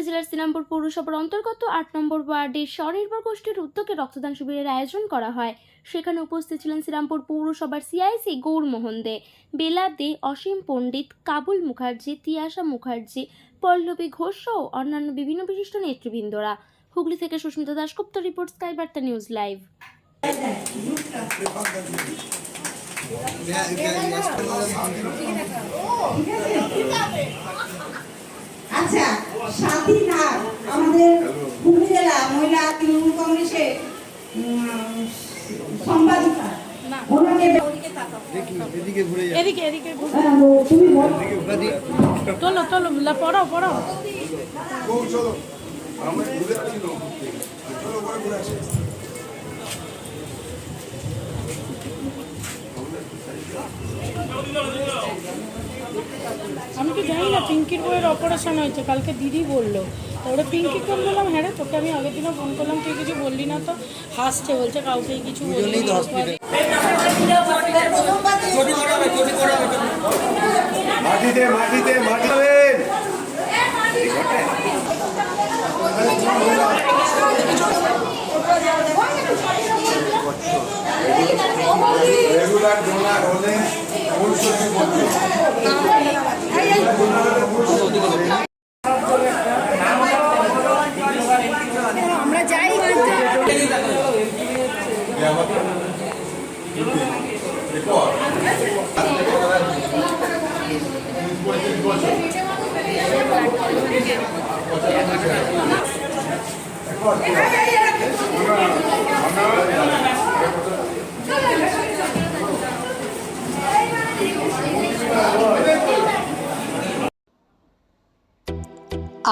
হুগলি জেলার শ্রীরামপুর পৌরসভার অন্তর্গত আট নম্বর ওয়ার্ডের স্বনির্ভর গোষ্ঠীর উদ্যোগে রক্তদান শিবিরের আয়োজন করা হয় সেখানে উপস্থিত ছিলেন শ্রীরামপুর পৌরসভার সিআইসি গৌরমোহন দে বেলা দে অসীম পণ্ডিত কাবুল মুখার্জি তিয়াশা মুখার্জি পল্লবী ঘোষ সহ অন্যান্য বিভিন্ন বিশিষ্ট নেতৃবৃন্দরা হুগলি থেকে Susmita Dasgupta report Sky Barta news live Sathi Nag আমাদের হুগলি জেলা মহিলা তৃণমূল কংগ্রেসের সম্পাদিকা। ওনাকে এদিকে ঘুরে যা এদিকে এদিকে ঘুর। পড়াও পড়াও। আমি তো জানি না পিঙ্কির বইয়ের অপারেশন হয়েছে কালকে দিদি বলল। তারপরে পিঙ্কি ফোন করলাম হ্যাঁ রে, তোকে আমি আগের দিনও ফোন করলাম তুই কিছু বললি না তো। হাসছে বলছে কাউকে কিছু বললি মাটিতে মাটিতে রেগুলার ডোনার হলে মূল সচিব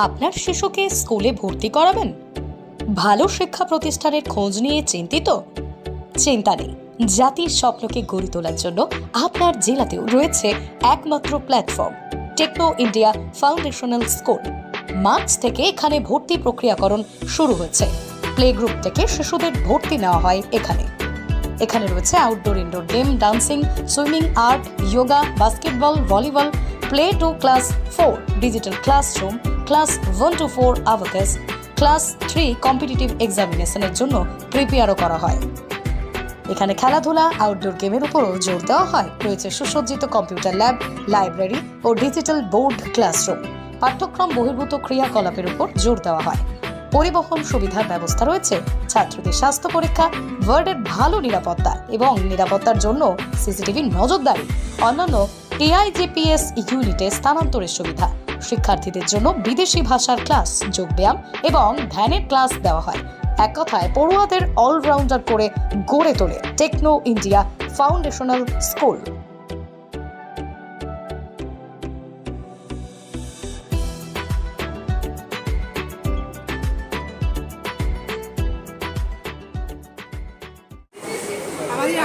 আপনার শিশুকে স্কুলে ভর্তি করাবেন? ভালো শিক্ষা প্রতিষ্ঠানের খোঁজ নিয়ে চিন্তিত? চিন্তা নেই। জাতির স্বপ্নকে গড়ে তোলার জন্য আপনার জেলাতেও রয়েছে একমাত্র platform Techno India foundational school March থেকে এখানে ভর্তি প্রক্রিয়াকরণ শুরু হয়েছে। প্লে গ্রুপ থেকে শিশুদের ভর্তি নেওয়া হয় এখানে। এখানে রয়েছে outdoor indoor game dancing swimming art yoga basketball volleyball play to class four digital classroom class one to four abacus class three competitive এক্সামিনেশনের জন্য প্রিপেয়ারও করা হয়। এখানে খেলাধুলা আউটডোর গেমের উপরও জোর দেওয়া হয়। রয়েছে সুসজ্জিত কম্পিউটার ল্যাব লাইব্রেরি ও ডিজিটাল বোর্ড ক্লাসরুম পাঠ্যক্রম বহির্ভূত ক্রিয়াকলাপের উপর জোর দেওয়া হয়। পরিবহন সুবিধার ব্যবস্থা রয়েছে। ছাত্রদের স্বাস্থ্য পরীক্ষা ওয়ার্ডের ভালো নিরাপত্তা এবং নিরাপত্তার জন্য সিসিটিভি নজরদারি। অন্যান্য টিআইজিপিএস ইউনিটে স্থানান্তরের সুবিধা। শিক্ষার্থীদের জন্য বিদেশি ভাষার ক্লাস যোগব্যায়াম এবং ধ্যানের ক্লাস দেওয়া হয়। এক কথায় পড়ুয়াদের অলরাউন্ডার করে গড়ে তোলে টেকনো ইন্ডিয়া ফাউন্ডেশনাল স্কুল আমাদের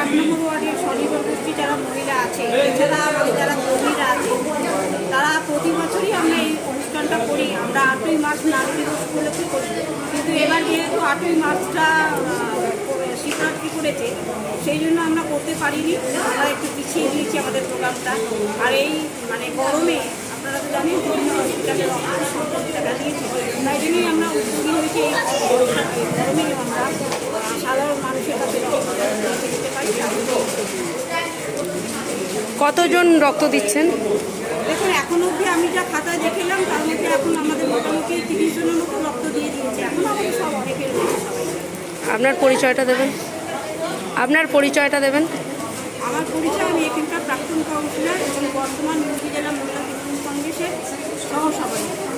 মহিলা আছে যারা তারা প্রতি বছরই আমরা এই অনুষ্ঠানটা করি। আমরা আটই মাস নারী দিবস উপলক্ষে করি কিন্তু এবার যেহেতু আটই মার্চটা শিবরাত্রি করেছে সেই জন্য আমরা করতে পারিনি। আমরা একটু পিছিয়ে দিয়েছি আমাদের প্রোগ্রামটা। আর এই মানে গরমে আপনারা তো জানেন বিভিন্ন হসপিটালে রক্তের সংকট দেখা দিয়েছে। তাই জন্যই আমরা উদ্যোগী হয়েছি এই গরমে। আমরা সাধারণ মানুষের কাছে দিতে পারি। কতজন রক্ত দিচ্ছেন? দেখুন এখন অবধি আমি যা খাতায় দেখলাম তার মধ্যে এখন তিরিশ জনের মতো রক্ত দিয়ে দিয়েছে। এখন আমাদের সব অনেকের আপনার পরিচয়টা দেবেন? আপনার পরিচয়টা দেবেন? আমার পরিচয় আমি এখানকার প্রাক্তন কাউন্সিলর এবং বর্তমান হুগলি জেলা মহিলা তৃণমূল কংগ্রেসের সহ সভাপতি